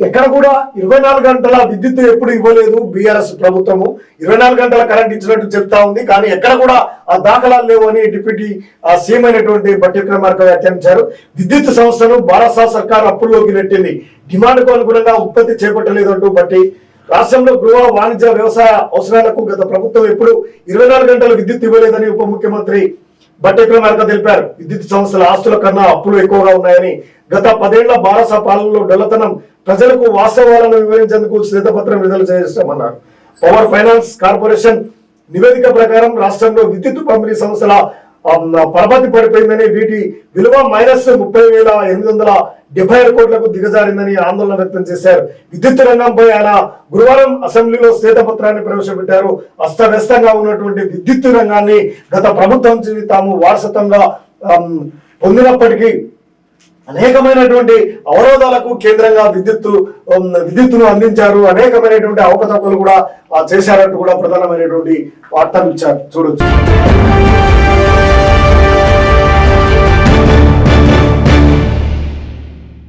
ఎక్కడ కూడా ఇరవై నాలుగు గంటల విద్యుత్ ఎప్పుడు ఇవ్వలేదు బీఆర్ఎస్ ప్రభుత్వము. ఇరవై నాలుగు గంటల కరెంట్ ఇచ్చినట్టు చెప్తా ఉంది. కానీ ఎక్కడ కూడా ఆ దాఖలాలు లేవు అని డిప్యూటీ ఆ సీఎం అయినటువంటి బట్టి విక్రమార్క వ్యాఖ్యానించారు విద్యుత్ సంస్థను భారత సర్కార్ అప్పుల్లోకి నెట్టింది. డిమాండ్కు అనుగుణంగా ఉత్పత్తి చేపట్టలేదు అంటూ బట్టి. రాష్ట్రంలో గృహ వాణిజ్య వ్యవసాయ అవసరాలకు గత ప్రభుత్వం ఎప్పుడు ఇరవై నాలుగు గంటల విద్యుత్ ఇవ్వలేదని ఉప ముఖ్యమంత్రి బట్టి విక్రమార్క తెలిపారు. విద్యుత్ సంస్థల ఆస్తుల కన్నా అప్పులు ఎక్కువగా ఉన్నాయని గత పదేళ్ళ భారత పాలనలో డొల్లతనం ప్రజలకు వాస్తవాలను వివరించేందుకు శ్వేతపత్రం విడుదల చేస్తామన్నారు పవర్ ఫైనాన్స్ కార్పొరేషన్ నివేదిక ప్రకారం రాష్ట్రంలో విద్యుత్ పంపిణీ సంస్థల పరపతి పడిపోయిందని వీటి విలువ మైనస్ ముప్పై వేల ఎనిమిది వందల డెబ్బై ఆరు కోట్లకు దిగజారిందని ఆందోళన వ్యక్తం చేశారు. విద్యుత్ రంగంపై ఆయన గురువారం అసెంబ్లీలో శ్వేతపత్రాన్ని ప్రవేశపెట్టారు. అస్తవ్యస్తంగా ఉన్నటువంటి విద్యుత్ రంగాన్ని గత ప్రభుత్వం తాము వారసత్వంగా పొందినప్పటికీ అనేకమైనటువంటి అవరోధాలకు కేంద్రంగా విద్యుత్తు విద్యుత్తును అందించారు. అనేకమైనటువంటి అవకతవకలు కూడా చేశారంటూ కూడా ప్రధానమైనటువంటి వార్తలు ఇచ్చారు చూడొచ్చు.